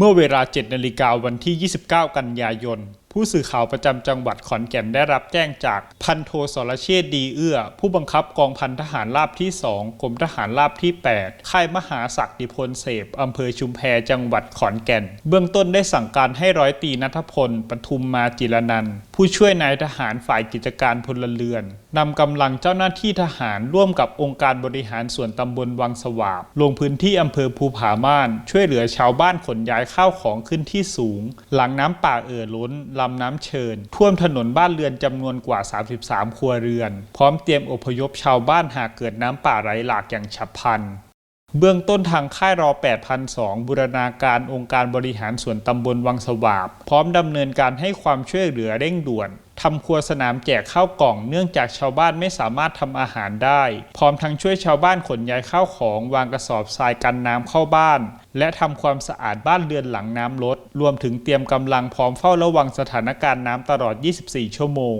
เมื่อเวลา 7 นาฬิกาวันที่ 29 กันยายน ผู้สื่อข่าวประจำจังหวัดขอนแก่นได้รับแจ้งจากพันโทสรเชษดีเอื้อ ผู้บังคับกองพันทหารราบที่ 2กรมทหารราบที่ 8 ค่ายมหาศักดิพลเสพอำเภอชุมแพจังหวัดขอนแก่น เบื้องต้นได้สั่งการให้ร้อยตีนัทพลปทุมมาจิรนันผู้ช่วยนายทหารฝ่ายกิจการพลเรือนนำกำลังเจ้าหน้าที่ทหารร่วมกับองค์การบริหารส่วนตำบลวังสวาบลงพื้นที่อำเภอภูผาม่าน ช่วยเหลือชาวบ้านขนย้ายข้าวของขึ้นที่สูง หลังน้ำป่าเอ่อล้นลำน้ำเชิญ ท่วมถนนบ้านเรือนจำนวนกว่า 33 ครัวเรือน พร้อมเตรียมอพยพชาวบ้านหากเกิดน้ำป่าไหลหลากอย่างฉับพลันเบื้องต้นทางค่ายรอ 8,002 บูรณาการองค์การบริหารส่วนตำบลวังสวาบ พร้อมดำเนินการให้ความช่วยเหลือเร่งด่วน ทำครัวสนามแจกข้าวกล่องเนื่องจากชาวบ้านไม่สามารถทำอาหารได้ พร้อมทั้งช่วยชาวบ้านขนย้ายข้าวของวางกระสอบทรายกันน้ำเข้าบ้าน และทำความสะอาดบ้านเรือนหลังน้ำลด รวมถึงเตรียมกำลังพร้อมเฝ้าระวังสถานการณ์น้ำตลอด 24 ชั่วโมง